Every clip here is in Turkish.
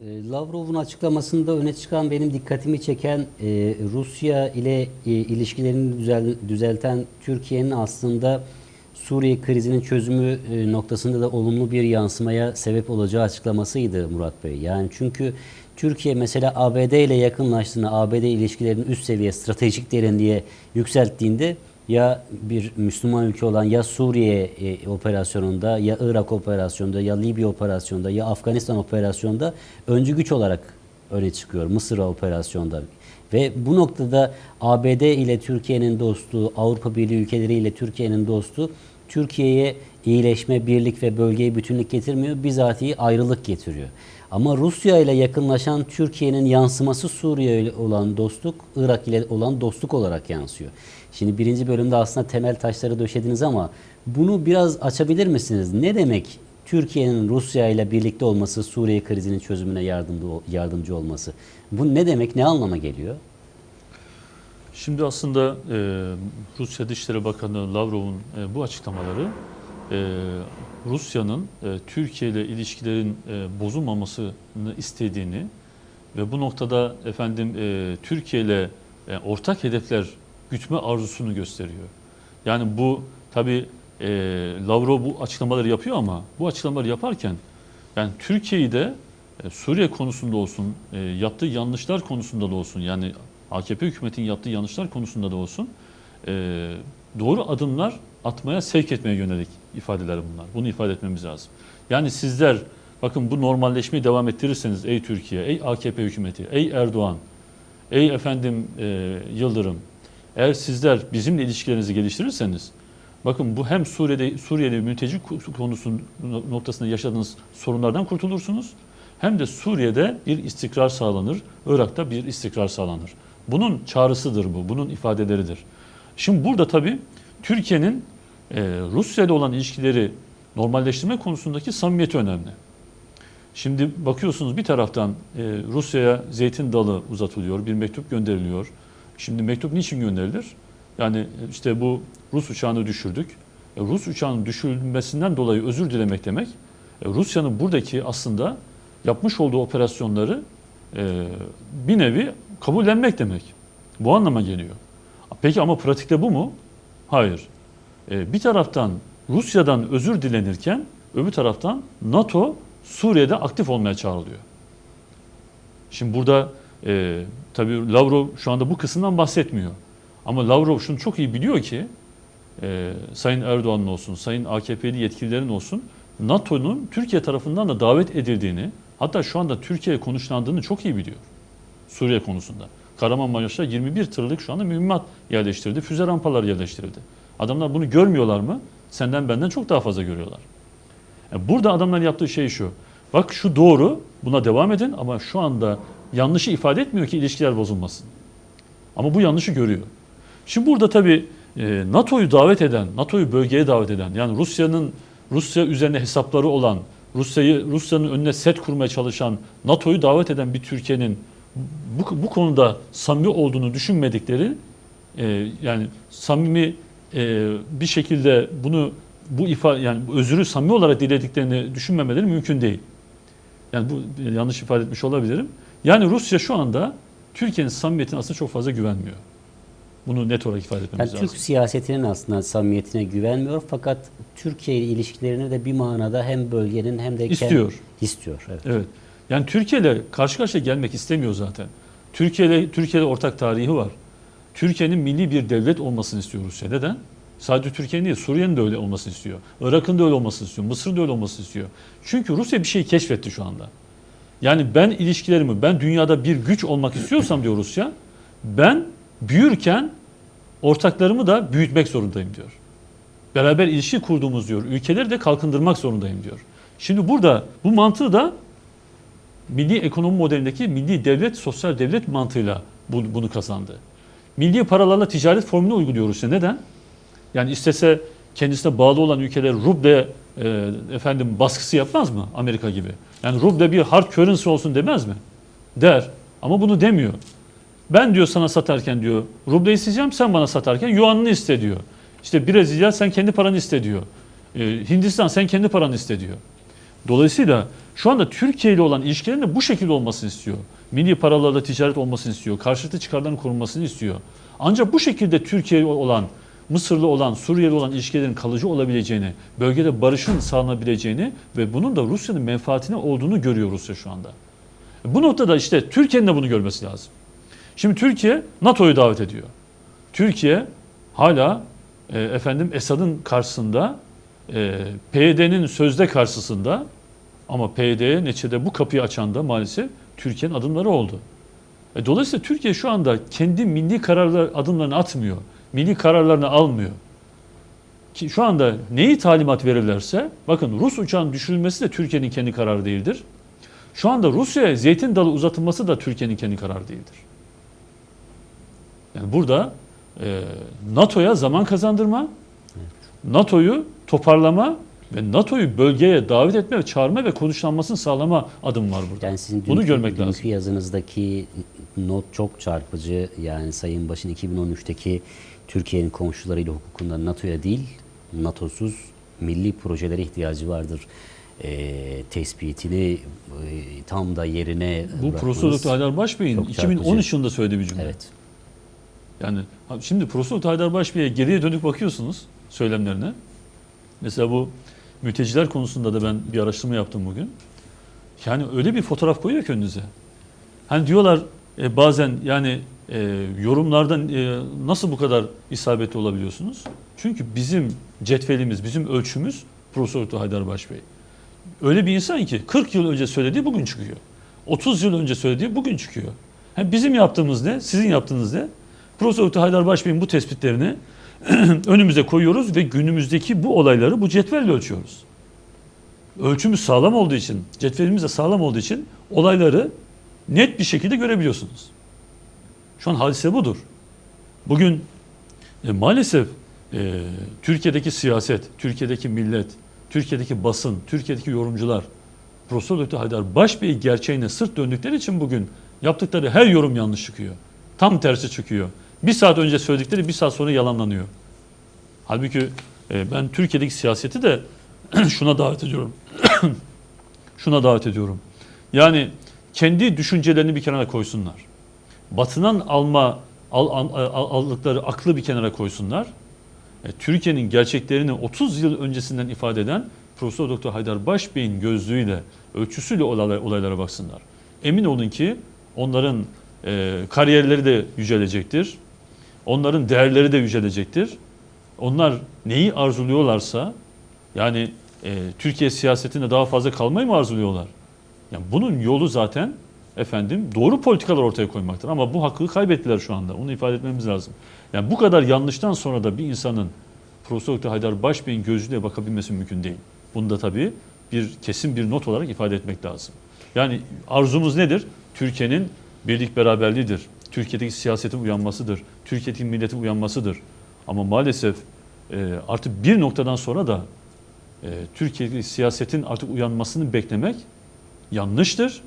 E, Lavrov'un açıklamasında öne çıkan benim dikkatimi çeken e, Rusya ile e, ilişkilerini düzel, düzelten Türkiye'nin aslında Suriye krizinin çözümü e, noktasında da olumlu bir yansımaya sebep olacağı açıklamasıydı Murat Bey. Yani çünkü Türkiye mesela ABD ile yakınlaştığında ABD ilişkilerini üst seviye stratejik derinliğe yükselttiğinde ya bir Müslüman ülke olan ya Suriye e, operasyonunda ya Irak operasyonunda ya Libya operasyonunda ya Afganistan operasyonunda öncü güç olarak öne çıkıyor Mısır operasyonda. Ve bu noktada ABD ile Türkiye'nin dostluğu, Avrupa Birliği ülkeleri ile Türkiye'nin dostluğu Türkiye'ye iyileşme, birlik ve bölgeye bütünlük getirmiyor, bizatihi ayrılık getiriyor. Ama Rusya ile yakınlaşan Türkiye'nin yansıması Suriye ile olan dostluk, Irak ile olan dostluk olarak yansıyor. Şimdi birinci bölümde aslında temel taşları döşediniz ama bunu biraz açabilir misiniz? Ne demek Türkiye'nin Rusya ile birlikte olması, Suriye krizinin çözümüne yardımcı, olması? Bu ne demek, ne anlama geliyor? Şimdi aslında e, Rusya Dışişleri Bakanı Lavrov'un e, bu açıklamaları e, Rusya'nın e, Türkiye ile ilişkilerin e, bozulmamasını istediğini ve bu noktada efendim e, Türkiye ile e, ortak hedefler gütme arzusunu gösteriyor. Yani bu tabi e, Lavrov bu açıklamaları yapıyor ama bu açıklamaları yaparken yani Türkiye'yi de e, Suriye konusunda olsun, e, yaptığı yanlışlar konusunda da olsun yani AKP hükümetinin yaptığı yanlışlar konusunda da olsun e, doğru adımlar atmaya sevk etmeye yönelik ifadeler bunlar. Bunu ifade etmemiz lazım. Yani sizler bakın bu normalleşmeyi devam ettirirseniz ey Türkiye, ey AKP hükümeti, ey Erdoğan, ey efendim e, Yıldırım eğer sizler bizimle ilişkilerinizi geliştirirseniz bakın bu hem Suriye'de Suriye'de mülteci konusu noktasında yaşadığınız sorunlardan kurtulursunuz hem de Suriye'de bir istikrar sağlanır, Irak'ta bir istikrar sağlanır. Bunun çağrısıdır bu, bunun ifadeleridir. Şimdi burada tabii Türkiye'nin e, Rusya ile olan ilişkileri normalleştirme konusundaki samimiyeti önemli. Şimdi bakıyorsunuz bir taraftan e, Rusya'ya zeytin dalı uzatılıyor, bir mektup gönderiliyor. Şimdi mektup niçin gönderilir? Yani işte bu Rus uçağını düşürdük. E, Rus uçağının düşürülmesinden dolayı özür dilemek demek. E, Rusya'nın buradaki aslında yapmış olduğu operasyonları e, bir nevi kabullenmek demek. Bu anlama geliyor. Peki ama pratikte bu mu? Hayır. E, bir taraftan Rusya'dan özür dilenirken öbür taraftan NATO Suriye'de aktif olmaya çağrılıyor. Şimdi burada e, tabii Lavrov şu anda bu kısımdan bahsetmiyor. Ama Lavrov şunu çok iyi biliyor ki e, Sayın Erdoğan'ın olsun, Sayın AKP'li yetkililerin olsun NATO'nun Türkiye tarafından da davet edildiğini hatta şu anda Türkiye konuşlandığını çok iyi biliyor. Suriye konusunda. Kahramanmaraş'a 21 tırlık şu anda mühimmat yerleştirildi. Füze rampaları yerleştirildi. Adamlar bunu görmüyorlar mı? Senden benden çok daha fazla görüyorlar. Yani burada adamların yaptığı şey şu. Bak şu doğru buna devam edin ama şu anda yanlışı ifade etmiyor ki ilişkiler bozulmasın. Ama bu yanlışı görüyor. Şimdi burada tabii e, NATO'yu davet eden, NATO'yu bölgeye davet eden yani Rusya'nın Rusya üzerine hesapları olan, Rusya'yı Rusya'nın önüne set kurmaya çalışan, NATO'yu davet eden bir Türkiye'nin bu, bu konuda samimi olduğunu düşünmedikleri e, yani samimi e, bir şekilde bunu bu ifade yani özürü samimi olarak dilediklerini düşünmemeleri mümkün değil. Yani bu yanlış ifade etmiş olabilirim. Yani Rusya şu anda Türkiye'nin samimiyetine aslında çok fazla güvenmiyor. Bunu net olarak ifade etmemiz Yani lazım. Türk siyasetinin aslında samimiyetine güvenmiyor fakat Türkiye ile ilişkilerini de bir manada hem bölgenin hem de kendi- İstiyor. istiyor. Evet. Evet. Yani Türkiye ile karşı karşıya gelmek istemiyor zaten. Türkiye ile Türkiye'de ortak tarihi var. Türkiye'nin milli bir devlet olmasını istiyor Rusya. Neden? Sadece Türkiye'nin değil, Suriye'nin de öyle olmasını istiyor. Irak'ın da öyle olmasını istiyor. Mısır'ın da öyle olmasını istiyor. Çünkü Rusya bir şey keşfetti şu anda. Yani ben ilişkilerimi, ben dünyada bir güç olmak istiyorsam diyor Rusya, ben büyürken ortaklarımı da büyütmek zorundayım diyor. Beraber ilişki kurduğumuz diyor, ülkeleri de kalkındırmak zorundayım diyor. Şimdi burada bu mantığı da milli ekonomi modelindeki milli devlet, sosyal devlet mantığıyla bu- bunu kazandı. Milli paralarla ticaret formülünü uyguluyor Rusya. Neden? Yani istese kendisine bağlı olan ülkeler ruble e, efendim baskısı yapmaz mı Amerika gibi? Yani ruble bir hard currency olsun demez mi? Der. Ama bunu demiyor. Ben diyor sana satarken diyor ruble isteyeceğim sen bana satarken yuanını iste diyor. İşte Brezilya sen kendi paranı iste diyor. E, Hindistan sen kendi paranı iste diyor. Dolayısıyla şu anda Türkiye ile olan ilişkilerin de bu şekilde olmasını istiyor. Milli paralarla ticaret olmasını istiyor. Karşılıklı çıkarların korunmasını istiyor. Ancak bu şekilde Türkiye olan, Mısırlı olan, Suriyeli olan ilişkilerin kalıcı olabileceğini, bölgede barışın sağlanabileceğini ve bunun da Rusya'nın menfaatine olduğunu görüyor Rusya şu anda. Bu noktada işte Türkiye'nin de bunu görmesi lazım. Şimdi Türkiye NATO'yu davet ediyor. Türkiye hala e, efendim Esad'ın karşısında, e, PYD'nin sözde karşısında ama PYD'ye neçede bu kapıyı açan da maalesef Türkiye'nin adımları oldu. E, dolayısıyla Türkiye şu anda kendi milli kararlar adımlarını atmıyor. Milli kararlarını almıyor. Ki şu anda neyi talimat verirlerse, bakın Rus uçağın düşürülmesi de Türkiye'nin kendi kararı değildir. Şu anda Rusya'ya zeytin dalı uzatılması da Türkiye'nin kendi kararı değildir. Yani burada e, NATO'ya zaman kazandırma, NATO'yu toparlama ve NATO'yu bölgeye davet etme ve çağırma ve konuşlanmasını sağlama adım var burada. Yani sizin Bunu dünkü, görmek dünkü lazım. yazınızdaki not çok çarpıcı. Yani Sayın Baş'ın 2013'teki Türkiye'nin komşularıyla hukukunda NATO'ya değil, NATO'suz milli projelere ihtiyacı vardır. E, tespitini e, tam da yerine Bu Profesör Doktor Haydar Başbey'in çok 2013 yılında söylediği bir cümle. Evet. Yani şimdi Profesör Doktor Haydar Başbey'e geriye dönük bakıyorsunuz söylemlerine. Mesela bu mülteciler konusunda da ben bir araştırma yaptım bugün. Yani öyle bir fotoğraf koyuyor ki önünüze. Hani diyorlar e, bazen yani e, yorumlardan e, nasıl bu kadar isabetli olabiliyorsunuz? Çünkü bizim cetvelimiz, bizim ölçümüz Profesör Doktor Haydar Başbey. Öyle bir insan ki 40 yıl önce söylediği bugün çıkıyor. 30 yıl önce söylediği bugün çıkıyor. Hem bizim yaptığımız ne, sizin yaptığınız ne? Profesör Doktor Haydar Başbey'in bu tespitlerini önümüze koyuyoruz ve günümüzdeki bu olayları bu cetvelle ölçüyoruz. Ölçümüz sağlam olduğu için, cetvelimiz de sağlam olduğu için olayları net bir şekilde görebiliyorsunuz. Şu an hadise budur. Bugün e, maalesef e, Türkiye'deki siyaset, Türkiye'deki millet, Türkiye'deki basın, Türkiye'deki yorumcular Profesör Doktor Haydar Başbey gerçeğine sırt döndükleri için bugün yaptıkları her yorum yanlış çıkıyor. Tam tersi çıkıyor. Bir saat önce söyledikleri bir saat sonra yalanlanıyor. Halbuki e, ben Türkiye'deki siyaseti de şuna davet ediyorum. şuna davet ediyorum. Yani kendi düşüncelerini bir kenara koysunlar. Batı'dan alma al, al- al- aldıkları aklı bir kenara koysunlar. E, Türkiye'nin gerçeklerini 30 yıl öncesinden ifade eden Profesör Doktor Haydar Başbey'in gözlüğüyle, ölçüsüyle olaylara, olaylara baksınlar. Emin olun ki onların e, kariyerleri de yücelecektir. Onların değerleri de yücelecektir. Onlar neyi arzuluyorlarsa yani e, Türkiye siyasetinde daha fazla kalmayı mı arzuluyorlar? Yani bunun yolu zaten efendim doğru politikalar ortaya koymaktır. Ama bu hakkı kaybettiler şu anda. Onu ifade etmemiz lazım. Yani bu kadar yanlıştan sonra da bir insanın Profesör Doktor Haydar Başbey'in gözüyle bakabilmesi mümkün değil. Bunu da tabii bir kesin bir not olarak ifade etmek lazım. Yani arzumuz nedir? Türkiye'nin birlik beraberliğidir. Türkiye'deki siyasetin uyanmasıdır. Türkiye'deki milletin uyanmasıdır. Ama maalesef e, artık bir noktadan sonra da e, Türkiye'deki siyasetin artık uyanmasını beklemek yanlıştır.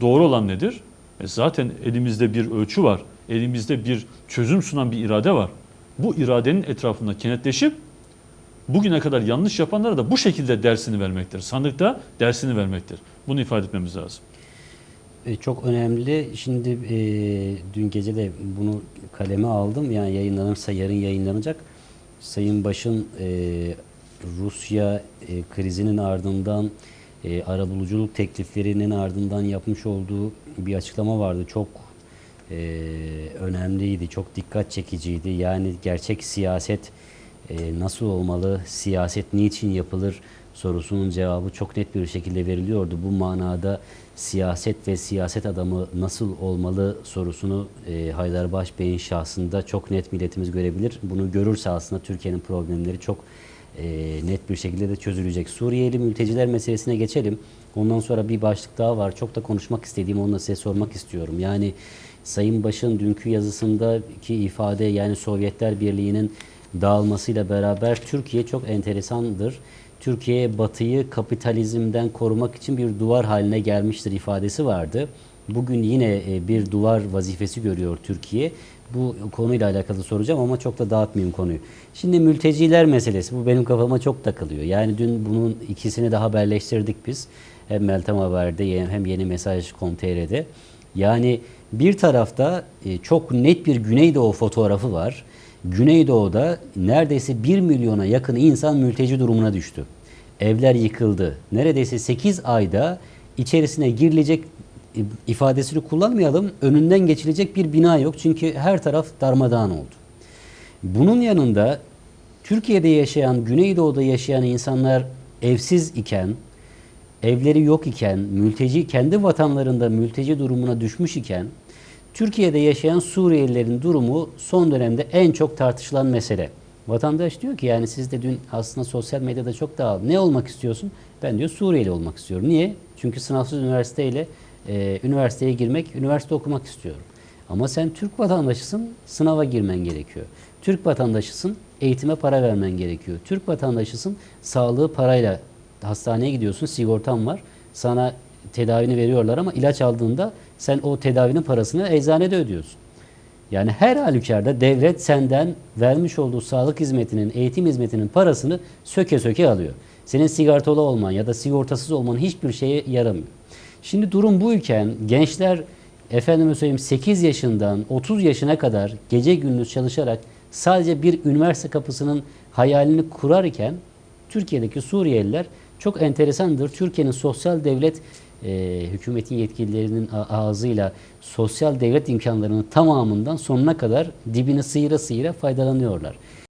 Doğru olan nedir? E, zaten elimizde bir ölçü var. Elimizde bir çözüm sunan bir irade var. Bu iradenin etrafında kenetleşip bugüne kadar yanlış yapanlara da bu şekilde dersini vermektir. Sandıkta dersini vermektir. Bunu ifade etmemiz lazım. E, Çok önemli. Şimdi e, dün gece de bunu kaleme aldım. Yani yayınlanırsa yarın yayınlanacak. Sayın Baş'ın e, Rusya e, krizinin ardından e, arabuluculuk tekliflerinin ardından yapmış olduğu bir açıklama vardı. Çok e, önemliydi, çok dikkat çekiciydi. Yani gerçek siyaset e, nasıl olmalı, siyaset niçin yapılır sorusunun cevabı çok net bir şekilde veriliyordu. Bu manada siyaset ve siyaset adamı nasıl olmalı sorusunu e, Haydar Başbey'in şahsında çok net milletimiz görebilir. Bunu görürse aslında Türkiye'nin problemleri çok e, net bir şekilde de çözülecek. Suriyeli mülteciler meselesine geçelim. Ondan sonra bir başlık daha var. Çok da konuşmak istediğim, onu da size sormak istiyorum. Yani Sayın Baş'ın dünkü yazısındaki ifade yani Sovyetler Birliği'nin dağılmasıyla beraber Türkiye çok enteresandır. Türkiye batıyı kapitalizmden korumak için bir duvar haline gelmiştir ifadesi vardı. Bugün yine e, bir duvar vazifesi görüyor Türkiye. Bu konuyla alakalı soracağım ama çok da dağıtmayayım konuyu. Şimdi mülteciler meselesi bu benim kafama çok takılıyor. Yani dün bunun ikisini de haberleştirdik biz. Hem Meltem Haber'de hem Yeni Mesaj.com.tr'de. Yani bir tarafta e, çok net bir Güneydoğu fotoğrafı var. Güneydoğu'da neredeyse 1 milyona yakın insan mülteci durumuna düştü. Evler yıkıldı. Neredeyse 8 ayda içerisine girilecek e, ifadesini kullanmayalım. Önünden geçilecek bir bina yok. Çünkü her taraf darmadağın oldu. Bunun yanında Türkiye'de yaşayan, Güneydoğu'da yaşayan insanlar evsiz iken, evleri yok iken, mülteci kendi vatanlarında mülteci durumuna düşmüş iken, Türkiye'de yaşayan Suriyelilerin durumu son dönemde en çok tartışılan mesele. Vatandaş diyor ki yani siz de dün aslında sosyal medyada çok daha ne olmak istiyorsun? Ben diyor Suriyeli olmak istiyorum. Niye? Çünkü sınavsız üniversiteyle e, üniversiteye girmek, üniversite okumak istiyorum. Ama sen Türk vatandaşısın, sınava girmen gerekiyor. Türk vatandaşısın, eğitime para vermen gerekiyor. Türk vatandaşısın, sağlığı parayla hastaneye gidiyorsun, sigortan var. Sana tedavini veriyorlar ama ilaç aldığında sen o tedavinin parasını eczanede ödüyorsun. Yani her halükarda devlet senden vermiş olduğu sağlık hizmetinin, eğitim hizmetinin parasını söke söke alıyor. Senin sigortalı olman ya da sigortasız olman hiçbir şeye yaramıyor. Şimdi durum buyken gençler efendime söyleyeyim 8 yaşından 30 yaşına kadar gece gündüz çalışarak sadece bir üniversite kapısının hayalini kurarken Türkiye'deki Suriyeliler çok enteresandır. Türkiye'nin sosyal devlet e, hükümetin yetkililerinin ağzıyla sosyal devlet imkanlarının tamamından sonuna kadar dibini sıyıra sıyıra faydalanıyorlar.